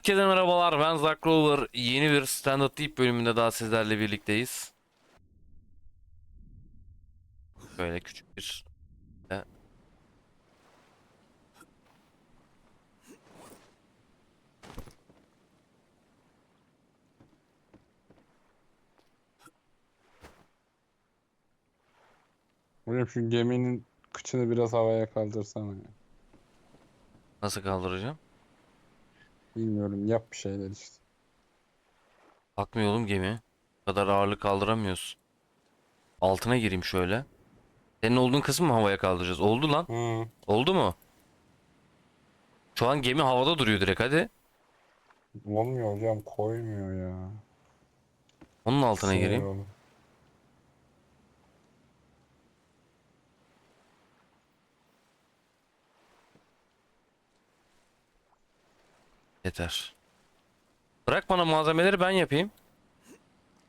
Herkese merhabalar ben Zack Rover. Yeni bir Stand Up Deep bölümünde daha sizlerle birlikteyiz. Böyle küçük bir Hocam şu geminin kıçını biraz havaya kaldırsana ya. nasıl kaldıracağım? Bilmiyorum yap bir şeyler işte. Bakmıyor oğlum gemi. Bu kadar ağırlık kaldıramıyoruz. Altına gireyim şöyle. Senin olduğun kısmı mı havaya kaldıracağız? Oldu lan. Hı. Oldu mu? Şu an gemi havada duruyor direkt hadi. Olmuyor hocam koymuyor ya. Onun altına Sinir gireyim. oldum. Yeter. Bırak bana malzemeleri ben yapayım.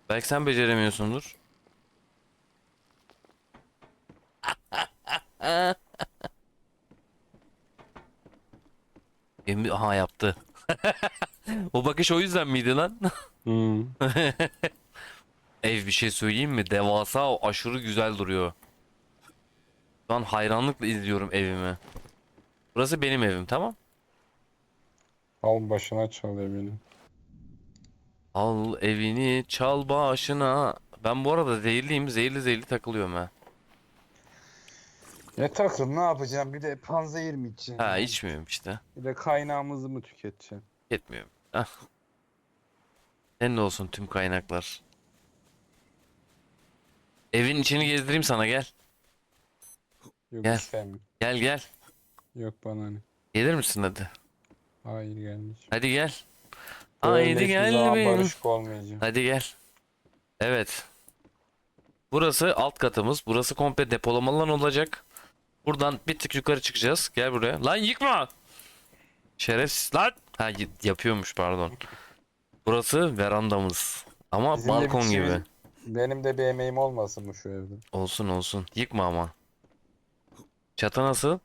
Belki sen beceremiyorsundur. Gemi aha yaptı. O bakış o yüzden miydi lan? Hı. Ev bir şey söyleyeyim mi? Devasa o aşırı güzel duruyor. Şu an hayranlıkla izliyorum evimi. Burası benim evim tamam? Al başına çal evini. Al evini çal başına. Ben bu arada zehirliyim. Zehirli zehirli takılıyorum ha. Ne takıl ne yapacağım bir de panzehir mi içeceksin? Ha içmiyorum işte. Bir de kaynağımızı mı tüketeceksin? Etmiyorum. Ah. Senin olsun tüm kaynaklar. Evin içini gezdireyim sana gel. Yok Gel. istemem. Gel gel. Yok bana ne. Gelir misin hadi? Hayır gelmiş. Hadi gel. Haydi gel benim. barışık olmayacağım. Hadi gel. Evet. Burası alt katımız. Burası komple depolama alan olacak. Buradan bir tık yukarı çıkacağız. Gel buraya. Lan yıkma. Şerefsiz lan. Ha y- yapıyormuş pardon. Burası verandamız. Ama Bizim de bir balkon gibi. Benim de bir emeğim olmasın mı şu evde? Olsun olsun. Yıkma ama. Çatı nasıl?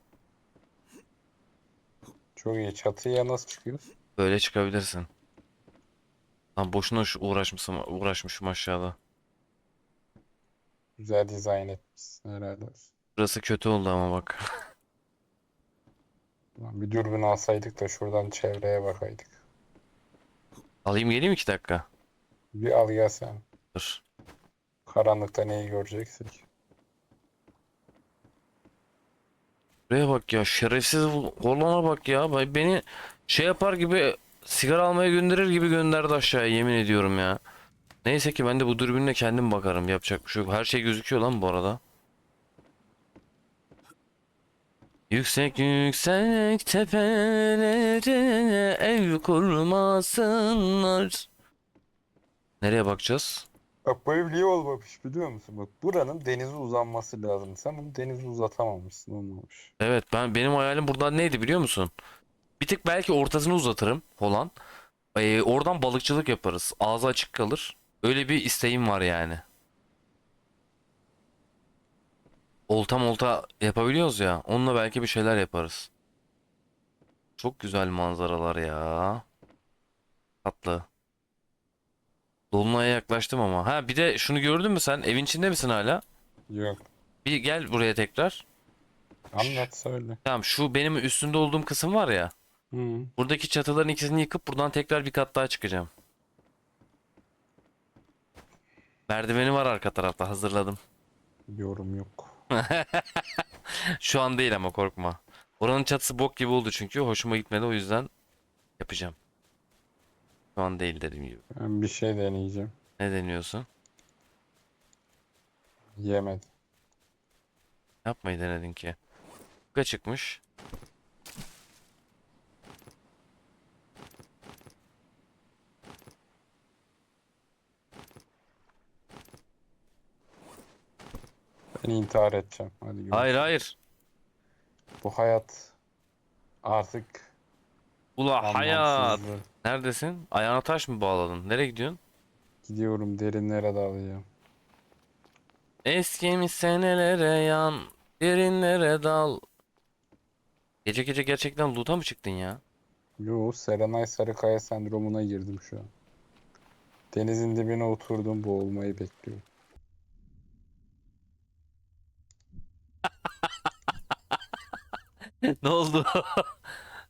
Çok iyi. Çatıya nasıl çıkıyoruz? Böyle çıkabilirsin. Lan boşuna şu uğraşmışım, uğraşmışım aşağıda. Güzel dizayn etmişsin herhalde. Burası kötü oldu ama bak. Ulan bir dürbün alsaydık da şuradan çevreye bakaydık. Alayım geleyim iki dakika. Bir al ya sen. Dur. Karanlıkta neyi göreceksek. Buraya bak ya şerefsiz olana bak ya. Beni şey yapar gibi sigara almaya gönderir gibi gönderdi aşağıya yemin ediyorum ya. Neyse ki ben de bu dürbünle kendim bakarım. Yapacak bir şey yok. Her şey gözüküyor lan bu arada. Yüksek yüksek tepelere ev kurmasınlar. Nereye bakacağız? Bak bu ev niye olmamış biliyor musun? Bak buranın denize uzanması lazım. Sen bunu denize uzatamamışsın olmamış. Evet ben benim hayalim buradan neydi biliyor musun? Bir tık belki ortasını uzatırım falan. Ee, oradan balıkçılık yaparız. Ağzı açık kalır. Öyle bir isteğim var yani. Olta molta yapabiliyoruz ya. Onunla belki bir şeyler yaparız. Çok güzel manzaralar ya. Tatlı. Dolunay'a yaklaştım ama. Ha bir de şunu gördün mü sen? Evin içinde misin hala? Yok. Bir gel buraya tekrar. Anlat söyle. Tamam şu benim üstünde olduğum kısım var ya. Hı. Buradaki çatıların ikisini yıkıp buradan tekrar bir kat daha çıkacağım. Merdiveni var arka tarafta hazırladım. Yorum yok. Şu an değil ama korkma. Oranın çatısı bok gibi oldu çünkü hoşuma gitmedi o yüzden yapacağım. Şu an değil dediğim gibi. Ben bir şey deneyeceğim. Ne deniyorsun? Yemedim. Yapmayı denedin ki. Yuka çıkmış. Ben intihar edeceğim. Hadi görüşürüz. Hayır hayır. Bu hayat artık Ula hayat. anlamsızdı. Neredesin? Ayağına taş mı bağladın? Nereye gidiyorsun? Gidiyorum derinlere dalacağım. Eskimiş senelere yan, derinlere dal. Gece gece gerçekten loot'a mı çıktın ya? Yo, Serenay Sarıkaya sendromuna girdim şu an. Denizin dibine oturdum boğulmayı bekliyorum. ne oldu?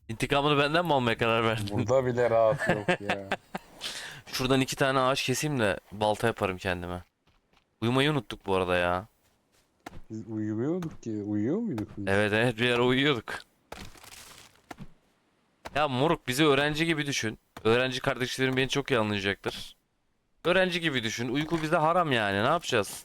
İntikamını benden mi almaya karar verdin? Burada bile rahat yok ya. Şuradan iki tane ağaç keseyim de balta yaparım kendime. Uyumayı unuttuk bu arada ya. Biz uyumuyorduk ki. Uyuyor muyduk biz? Evet evet bir ara uyuyorduk. Ya moruk bizi öğrenci gibi düşün. Öğrenci kardeşlerim beni çok iyi anlayacaktır. Öğrenci gibi düşün. Uyku bize haram yani. Ne yapacağız?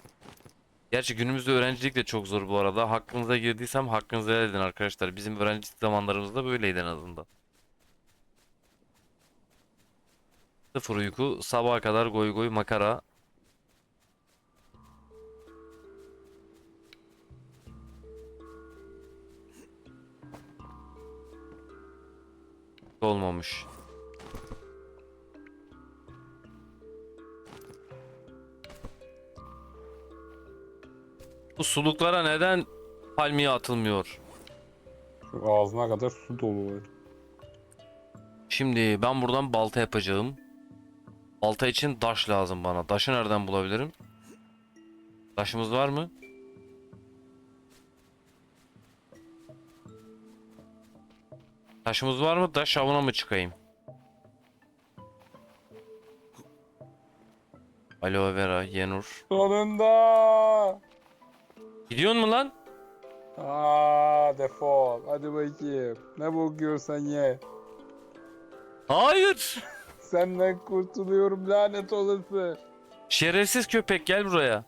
Gerçi günümüzde öğrencilik de çok zor bu arada. Hakkınıza girdiysem hakkınızı helal edin arkadaşlar. Bizim öğrencilik zamanlarımızda böyleydi en azından. Sıfır uyku, sabaha kadar goy goy makara. Olmamış. Bu suluklara neden palmiye atılmıyor? Şu ağzına kadar su dolu var. Şimdi ben buradan balta yapacağım. Balta için taş lazım bana. Taşı nereden bulabilirim? Taşımız var mı? Taşımız var mı? Taş avına mı çıkayım? Aloe vera, yenur. Sonunda! Gidiyor mu lan? Aa defol. Hadi bakayım. Ne bakıyorsan ye. Hayır. Senden kurtuluyorum lanet olası. Şerefsiz köpek gel buraya.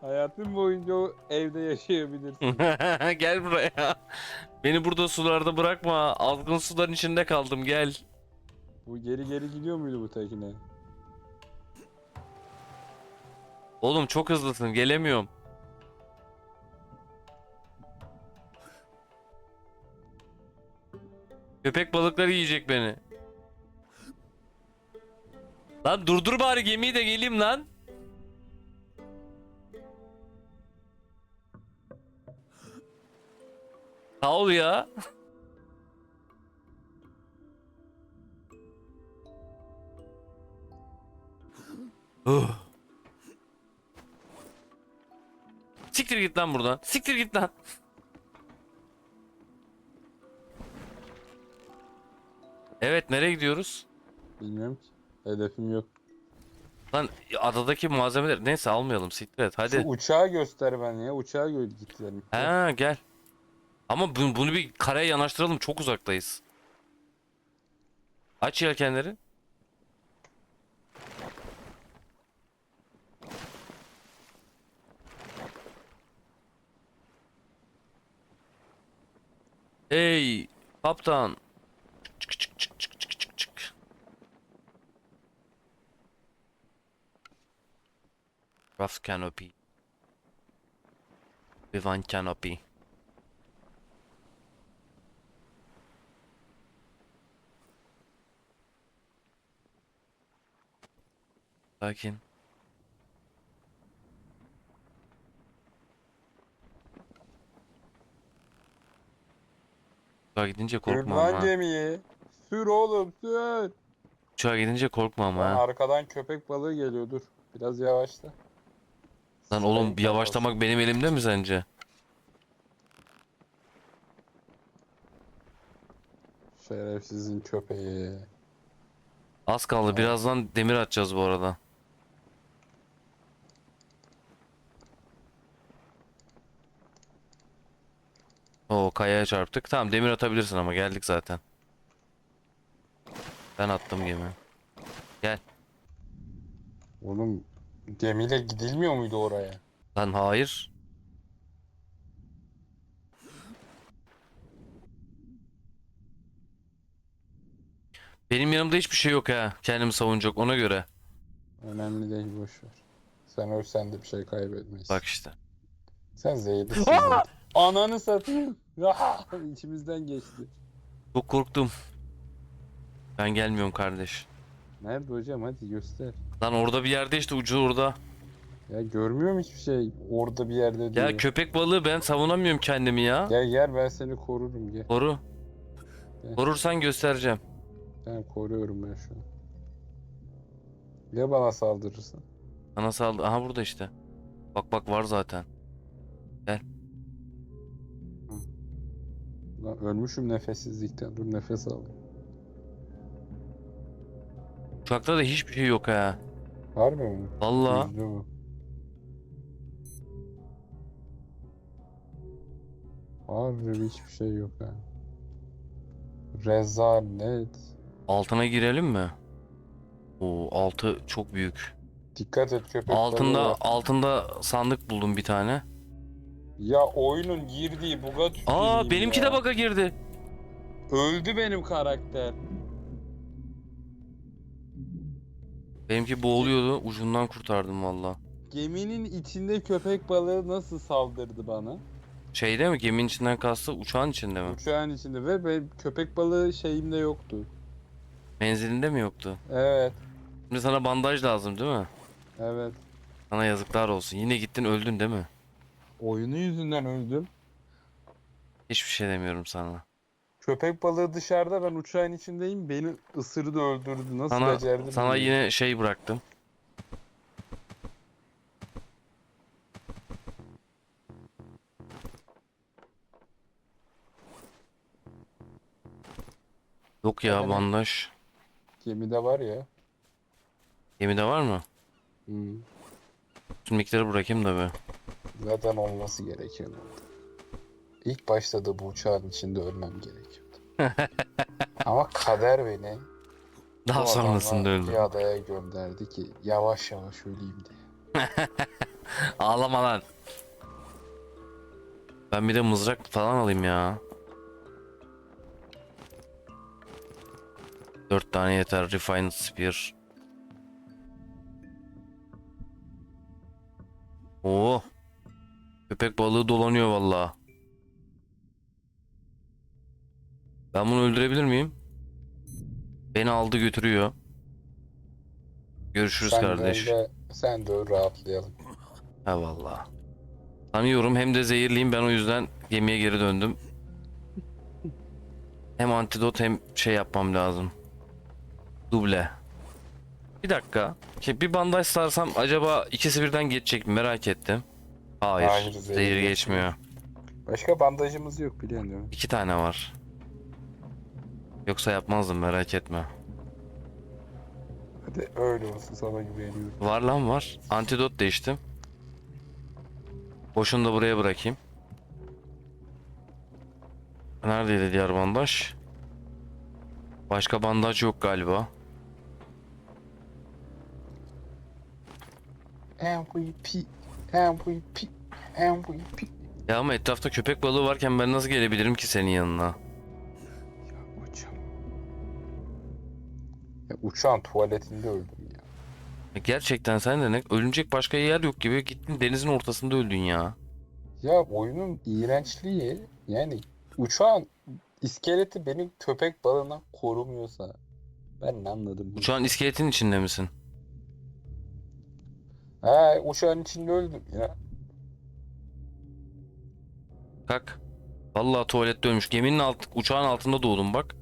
Hayatın boyunca o evde yaşayabilirsin. gel buraya. Beni burada sularda bırakma. Azgın suların içinde kaldım gel. bu geri geri gidiyor muydu bu tekne? Oğlum çok hızlısın gelemiyorum. Köpek balıkları yiyecek beni. Lan durdur bari gemiyi de geleyim lan. Sağ ya. Siktir git lan buradan. Siktir git lan. Evet nereye gidiyoruz? Bilmiyorum ki. Hedefim yok. Lan adadaki malzemeler neyse almayalım siktir et Şu hadi. uçağı göster bana ya. Uçağa gö gidelim. Ha gel. Ama bunu, bunu bir karaya yanaştıralım çok uzaktayız. Aç yelkenleri. Hey kaptan. Rough canopy. Vivan canopy. Sakin. Uçağa gidince korkma lan ama. gemiyi. Sür oğlum sür. Uçağa gidince korkma ama ha. arkadan köpek balığı geliyor dur. Biraz yavaşla. Lan oğlum Sen yavaşlamak benim elimde mi sence? Şerefsizin köpeği. Az kaldı. Birazdan demir atacağız bu arada. Oo kayaya çarptık. Tamam demir atabilirsin ama geldik zaten. Ben attım gemi. Gel. Oğlum gemiyle gidilmiyor muydu oraya? Lan hayır. Benim yanımda hiçbir şey yok ha. Kendimi savunacak ona göre. Önemli değil boş ver. Sen ölsen de bir şey kaybetmeyiz. Bak işte. Sen zehirlisin. zaten. Ananı satayım. İçimizden geçti. Çok korktum. Ben gelmiyorum kardeş. Nerede hocam hadi göster. Lan orada bir yerde işte ucu orada. Ya görmüyorum hiçbir şey. Orada bir yerde diyor. Ya köpek balığı ben savunamıyorum kendimi ya. Gel gel ben seni korurum gel. Koru. Korursan göstereceğim. Ben koruyorum ben şu an. Ya bana saldırırsa? Sana saldı. Aha burada işte. Bak bak var zaten. Lan ölmüşüm nefessizlikten. Dur nefes al. Uçakta da hiçbir şey yok ha. Harbi mi? Vallahi. Yüzde bu. Harbi hiçbir şey yok ha. Rezalet. Altına girelim mi? Oo altı çok büyük. Dikkat et köpek balığı Altında var. altında sandık buldum bir tane. Ya oyunun girdiği buga Aa tüküreyim benimki ya. de baka girdi. Öldü benim karakter. Benimki boğuluyordu. Ucundan kurtardım valla. Geminin içinde köpek balığı nasıl saldırdı bana? Şeyde mi? Geminin içinden kastı uçağın içinde mi? Uçağın içinde ve benim köpek balığı şeyimde yoktu. Menzilinde mi yoktu? Evet, Şimdi sana bandaj lazım değil mi? evet. Sana yazıklar olsun. Yine gittin öldün değil mi? Oyunu yüzünden öldüm. Hiçbir şey demiyorum sana. Köpek balığı dışarıda ben uçağın içindeyim. Beni ısırdı öldürdü. Nasıl Sana becerdi sana bilmiyorum. yine şey bıraktım. Yok ya lan. bandaj. Gemide var ya. Gemide var mı? Hı. Şu miktarı bırakayım da be. Zaten olması gerekiyordu. İlk başta da bu uçağın içinde ölmem gerekiyordu. Ama kader beni Daha bu sonrasında öldüm. bir adaya gönderdi ki yavaş yavaş öleyim diye. Ağlama lan. Ben bir de mızrak falan alayım ya. Dört tane yeter. Refined Spear. Oo. Köpek balığı dolanıyor valla. Ben bunu öldürebilir miyim? Beni aldı götürüyor. Görüşürüz Sen de kardeş. öyle- sen de öl rahatlayalım. Ha valla. Tanıyorum hem de zehirliyim ben o yüzden gemiye geri döndüm. Hem antidot hem şey yapmam lazım. Duble. Bir dakika. Ki bir bandaj sarsam acaba ikisi birden geçecek mi merak ettim. Hayır. Hayır, zehir, zehir geçmiyor. Başka bandajımız yok biliyorsun değil mi? İki tane var. Yoksa yapmazdım merak etme. Hadi öyle olsun sana güveniyorum. Var lan var. Antidot değiştim. Boşunu da buraya bırakayım. Neredeydi diğer bandaj? Başka bandaj yok galiba. MVP, MVP, MVP. Ya ama etrafta köpek balığı varken ben nasıl gelebilirim ki senin yanına? Ya uçağın tuvaletinde öldüm ya. Gerçekten sen de ne? Ölünecek başka yer yok gibi gittin denizin ortasında öldün ya. Ya oyunun iğrençliği yani uçağın iskeleti beni köpek balığından korumuyorsa ben ne anladım? bunu? Uçağın iskeletin içinde misin? Ha uçağın içinde öldüm ya. Kalk. Vallahi tuvalette ölmüş. Geminin alt, uçağın altında doğdum bak.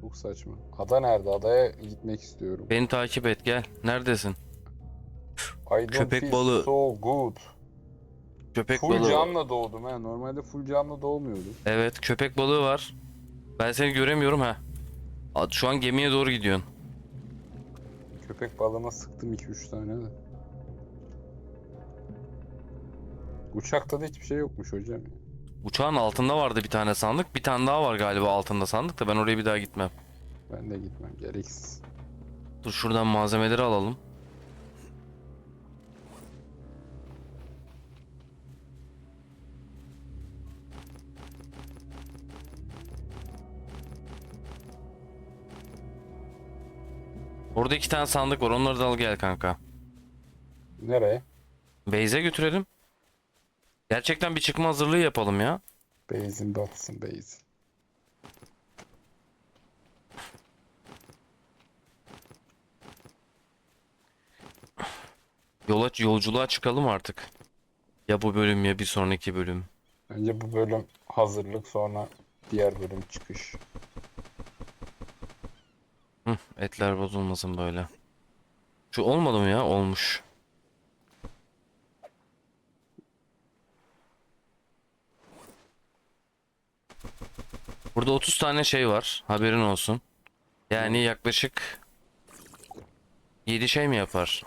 Çok saçma. Ada nerede? Adaya gitmek istiyorum. Beni takip et gel. Neredesin? I don't Köpek feel balığı. So good. Köpek Full balığı. canla doğdum ha. Normalde full canla doğmuyordum. Evet köpek balığı var. Ben seni göremiyorum ha. Şu an gemiye doğru gidiyorsun. Köpek balığına sıktım 2-3 tane de. Uçakta da hiçbir şey yokmuş hocam. Uçağın altında vardı bir tane sandık. Bir tane daha var galiba altında sandık da ben oraya bir daha gitmem. Ben de gitmem gereksiz. Dur şuradan malzemeleri alalım. Orada iki tane sandık var. Onları da al gel kanka. Nereye? Beyze götürelim. Gerçekten bir çıkma hazırlığı yapalım ya. Beyzin batsın beyzin. Yola yolculuğa çıkalım artık. Ya bu bölüm ya bir sonraki bölüm. Bence bu bölüm hazırlık sonra diğer bölüm çıkış. Hı, etler bozulmasın böyle. Şu olmadı mı ya? Olmuş. Burada 30 tane şey var. Haberin olsun. Yani yaklaşık 7 şey mi yapar?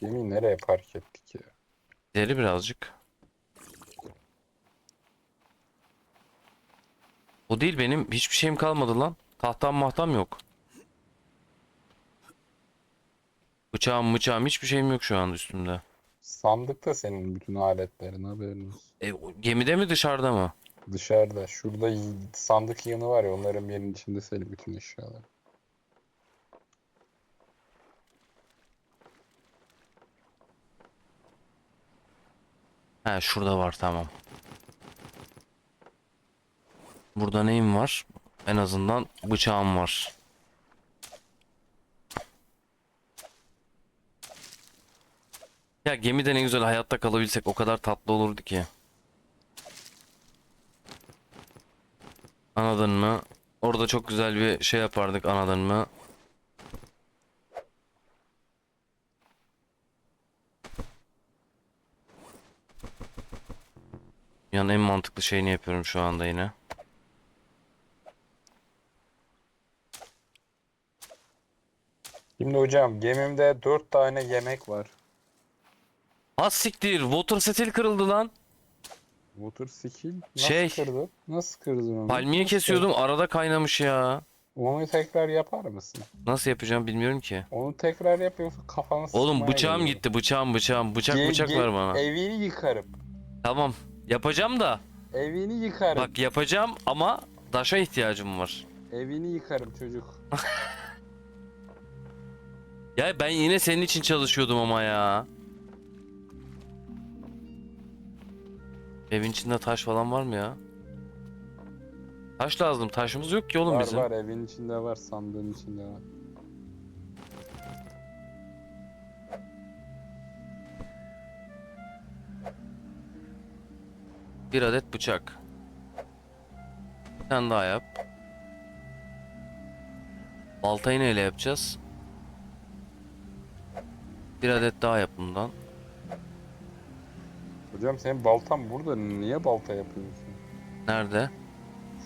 Gemiyi nereye park ettik ya? Deri birazcık. O değil benim hiçbir şeyim kalmadı lan. Tahtam mahtam yok. Bıçağım bıçağım hiçbir şeyim yok şu an üstümde. Sandıkta senin bütün aletlerin haberin olsun. E, gemide mi dışarıda mı? Dışarıda. Şurada sandık yanı var ya onların yerinin içinde senin bütün eşyalar. He şurada var tamam. Burada neyim var? En azından bıçağım var. Ya gemide ne güzel hayatta kalabilsek o kadar tatlı olurdu ki. Anladın mı? Orada çok güzel bir şey yapardık anladın mı? Yani en mantıklı şeyini yapıyorum şu anda yine. Şimdi hocam gemimde dört tane yemek var. Az siktir. Water settle kırıldı lan. Water skill nasıl Şey- kırdı? Nasıl kırdın onu? Palmiye Nasıl kesiyordum arada kaynamış ya. kırdın? Onu tekrar yapar mısın? Nasıl yapacağım bilmiyorum ki. Onu tekrar yapıyorsun kafanı Oğlum sıkmaya bıçağım geliyor. gitti bıçağım bıçağım. Bıçak Ge- bıçak ge- ver bana. Evini yıkarım. Tamam. Yapacağım da. Evini yıkarım. Bak yapacağım ama daşa ihtiyacım var. Evini yıkarım çocuk. Ya ben yine senin için çalışıyordum ama ya. Evin içinde taş falan var mı ya? Taş lazım. Taşımız yok ki oğlum var bizim. var evin içinde var sandığın içinde var. Bir adet bıçak. Bir tane daha yap. Baltayı neyle yapacağız? Bir adet daha yap bundan. Hocam senin baltan burada niye balta yapıyorsun? Nerede?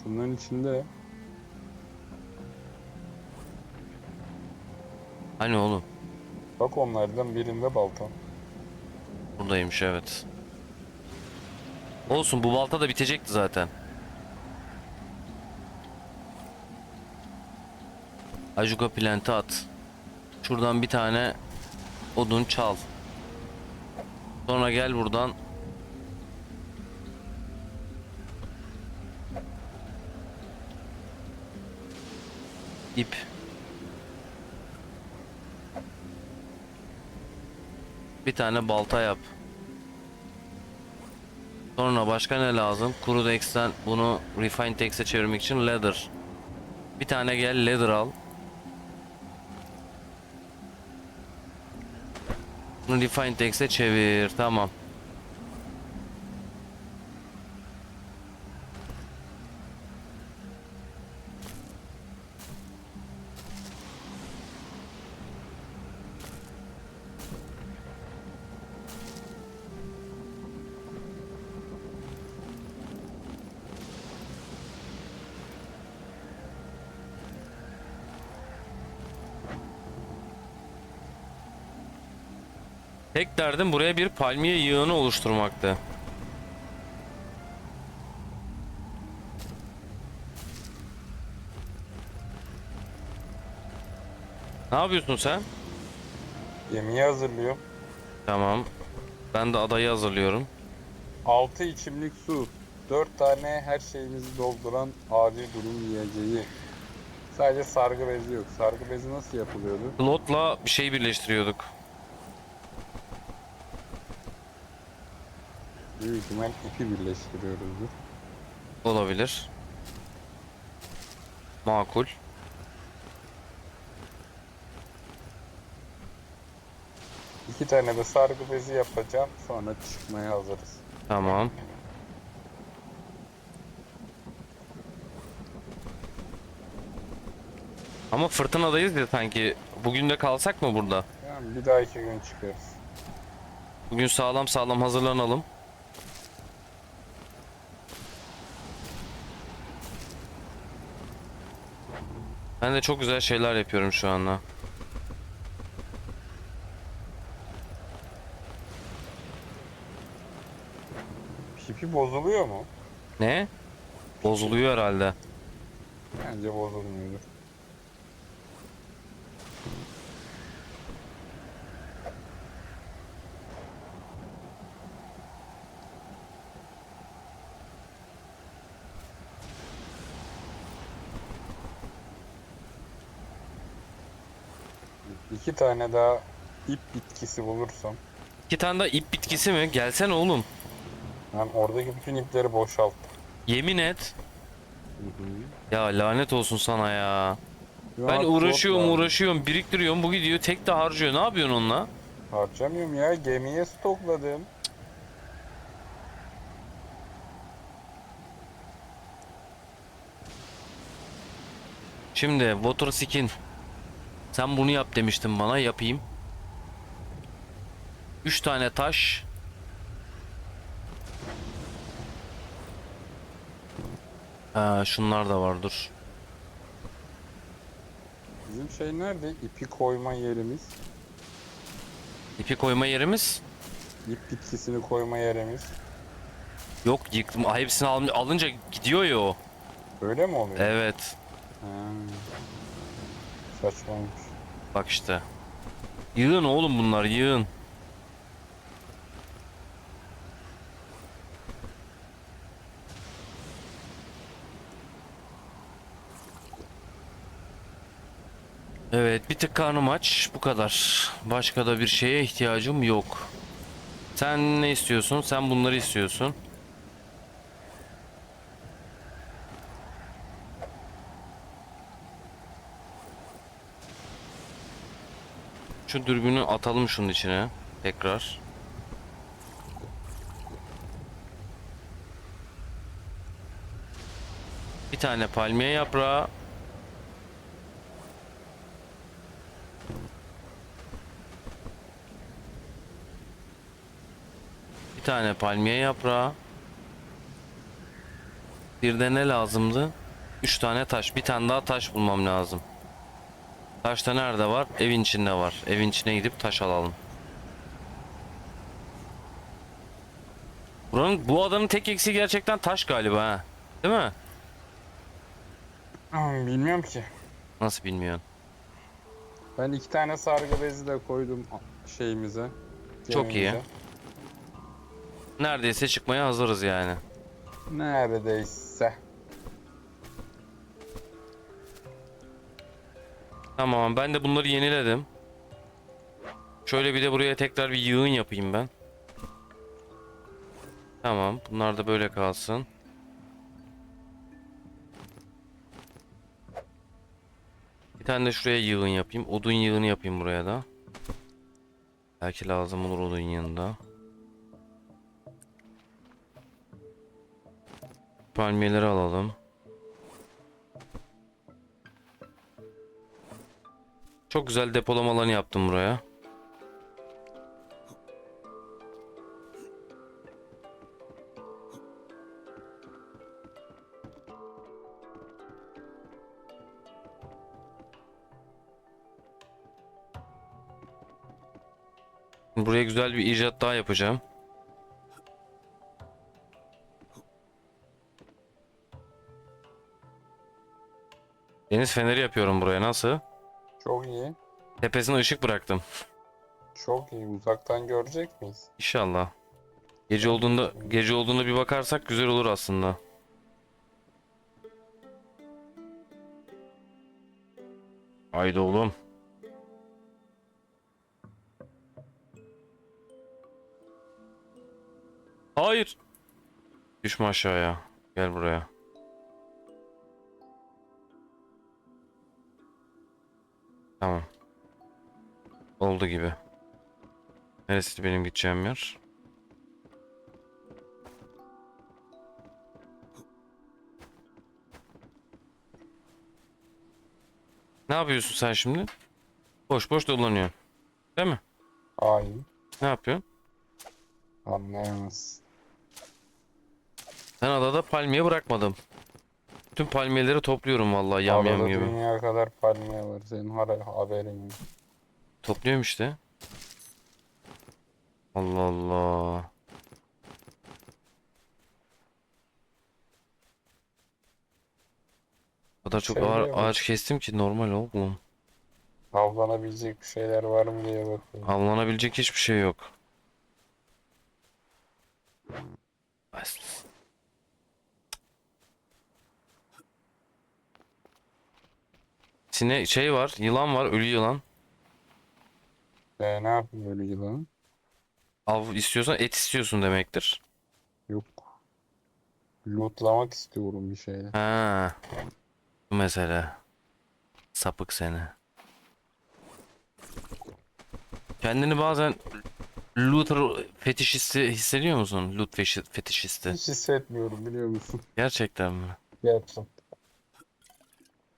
Şunların içinde. Hani oğlum? Bak onlardan birinde balta. Buradaymış evet. Olsun bu balta da bitecekti zaten. Ajuka plant'i at. Şuradan bir tane odun çal. Sonra gel buradan. İp. Bir tane balta yap. Sonra başka ne lazım? Kuru Dex'ten bunu Refined Dex'e çevirmek için leather. Bir tane gel leather al. Bunu Refined Dex'e çevir. Tamam. Tek derdim buraya bir palmiye yığını oluşturmaktı. Ne yapıyorsun sen? Gemiyi hazırlıyorum. Tamam. Ben de adayı hazırlıyorum. 6 içimlik su. 4 tane her şeyimizi dolduran acil durum yiyeceği. Sadece sargı bezi yok. Sargı bezi nasıl yapılıyordu? Slotla bir şey birleştiriyorduk. Büyük ihtimal ipi birleştiriyoruzdur. Olabilir. Makul. İki tane de sargı bezi yapacağım. Sonra çıkmaya hazırız. Tamam. Ama fırtınadayız ya sanki. Bugün de kalsak mı burada? Yani bir dahaki gün çıkarız. Bugün sağlam sağlam hazırlanalım. Ben de çok güzel şeyler yapıyorum şu anda. Pipi bozuluyor mu? Ne? Bozuluyor herhalde. Bence bozulmuyordur. İki tane daha ip bitkisi bulursam İki tane de ip bitkisi mi? Gelsene oğlum. ben oradaki bütün ipleri boşalttım. Yemin et. Ya lanet olsun sana ya. Ya Ben uğraşıyorum uğraşıyorum biriktiriyorum bu gidiyor tek de harcıyor. Ne yapıyorsun onunla? Harcamıyorum ya gemiye stokladım. Şimdi water skin. Sen bunu yap demiştin bana yapayım. 3 tane taş. Ha, şunlar da var dur. Bizim şey nerede? İpi koyma yerimiz. İpi koyma yerimiz İp bitkisini koyma yerimiz. yok yıktım. Hepsini al- alınca gidiyor ya o. Öyle mi oluyor? Evet. Ha. Saçmaymış. Bak işte. Yığın oğlum bunlar yığın. Evet bir tık karnım aç bu kadar. Başka da bir şeye ihtiyacım yok. Sen ne istiyorsun? Sen bunları istiyorsun. Şu dürbünü atalım şunun içine. Tekrar. Bir tane palmiye yaprağı. Bir tane palmiye yaprağı. Bir de ne lazımdı? Üç tane taş. Bir tane daha taş bulmam lazım. Taş da nerede var? Evin içinde var. Evin içine gidip taş alalım. Buranın bu adanın tek eksiği gerçekten taş galiba ha. Değil mi? Hmm, Bilmiyorum ki. Nasıl bilmiyorsun? Ben iki tane sargı bezi de koydum şeyimize. Çok iyi. gemimize. Neredeyse çıkmaya hazırız yani. Neredeyse. Tamam ben de bunları yeniledim. Şöyle bir de buraya tekrar bir yığın yapayım ben. Tamam bunlar da böyle kalsın. Bir tane de şuraya yığın yapayım. Odun yığını yapayım buraya da. Belki lazım olur odun yığında. Palmiyeleri alalım. Çok güzel depolama alanı yaptım buraya. Buraya güzel bir icat daha yapacağım. Deniz feneri yapıyorum buraya. Nasıl? Çok iyi. Tepesine ışık bıraktım. Çok iyi. Uzaktan görecek miyiz? İnşallah. Gece olduğunda gece olduğunda bir bakarsak güzel olur aslında. Haydi oğlum. Hayır. Düşme aşağıya. Gel buraya. Tamam. Oldu gibi. Neresi benim gideceğim yer? Ne yapıyorsun sen şimdi? Boş boş dolanıyorsun. Değil mi? Hayır. Ne yapıyorsun? Anlayamaz. Ben adada palmiye bırakmadım. Bütün palmiyeleri topluyorum vallahi yam yam Adada gibi. dünya kadar palmiye var. Senin har- haberin yok. Topluyorum işte. Allah Allah. O kadar çok ağır Söylüyorum. ağaç kestim ki normal oğlum. Avlanabilecek bir şeyler var mı diye bakıyorum. Avlanabilecek hiçbir şey yok. Bas. Sine şey var, yılan var, ölü yılan. Ee, ne yapayım böyle yılan? Av istiyorsan et istiyorsun demektir. Yok. Lootlamak istiyorum bir şeyler. Ha. Bu mesele. Sapık seni. Kendini bazen looter fetişisti hissediyor musun? Loot fetişisti. Hiç hissetmiyorum biliyor musun? Gerçekten mi? Gerçekten.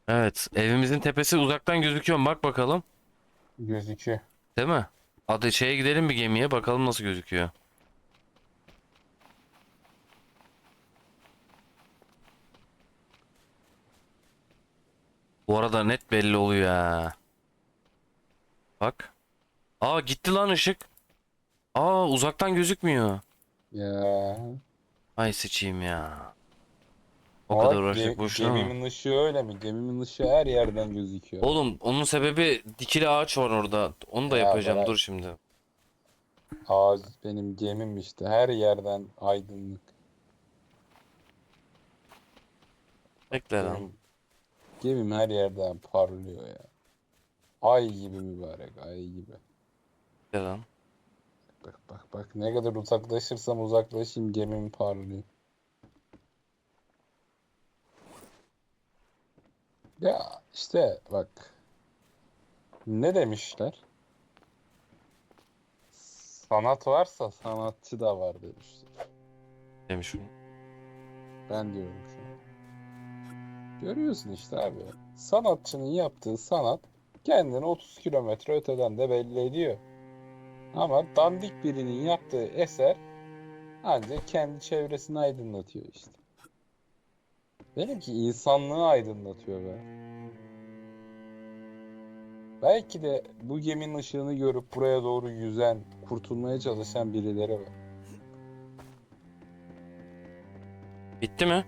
Evet, evimizin tepesi uzaktan gözüküyor. Bak bakalım. Gözüküyor. Değil mi? Hadi şeye gidelim bir gemiye bakalım nasıl gözüküyor. Bu arada net belli oluyor ha. Bak. Aa gitti lan ışık. Aa uzaktan gözükmüyor. Ya. Ay sıçayım ya. O Ama kadar uğraştık ge- boşuna mı? Gemimin ışığı öyle mi? Gemimin ışığı her yerden gözüküyor. Oğlum onun sebebi dikili ağaç var orada. Onu da Ya yapacağım. bırak. Dur şimdi. Ağaç benim gemim işte. Her yerden aydınlık. Bekle lan. Gemim, gemim her yerden parlıyor ya. Ay gibi mübarek, ay gibi. Bekle lan. Bak bak bak ne kadar uzaklaşırsam uzaklaşayım gemim parlıyor. Ya işte bak. Ne demişler? Sanat varsa sanatçı da var demişler. Demiş bu. Ben diyorum şu an. Görüyorsun işte abi. Sanatçının yaptığı sanat kendini 30 kilometre öteden de belli ediyor. Ama dandik birinin yaptığı eser ancak kendi çevresini aydınlatıyor işte. Benimki insanlığı aydınlatıyor be. Belki de bu geminin ışığını görüp buraya doğru yüzen, kurtulmaya çalışan birileri var. Bitti mi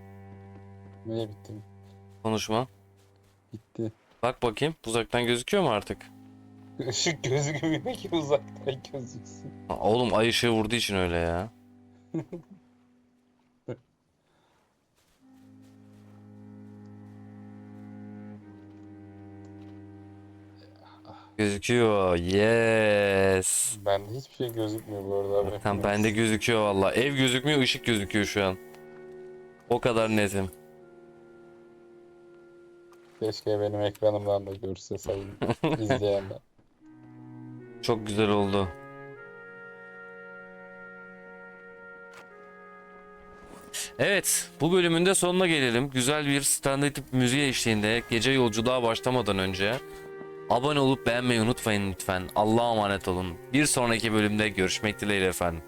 Neye bitti? konuşma? Bitti. Bak bakayım. Uzaktan gözüküyor mu artık? Işık gözükmüyor ki uzaktan gözüksün. Oğlum ay ışığı vurduğu için öyle ya. Gözüküyor. Yes. Bende hiçbir şey gözükmüyor bu arada abi. Tam bende gözüküyor valla. Ev gözükmüyor, ışık gözüküyor şu an. O kadar netim. Keşke benim ekranımdan da görse sayın izleyenler. Çok güzel oldu. Evet, bu bölümün de sonuna gelelim. Güzel bir standart müziği eşliğinde gece yolculuğa başlamadan önce abone olup beğenmeyi unutmayın lütfen. Allah'a emanet olun. Bir sonraki bölümde görüşmek dileğiyle efendim.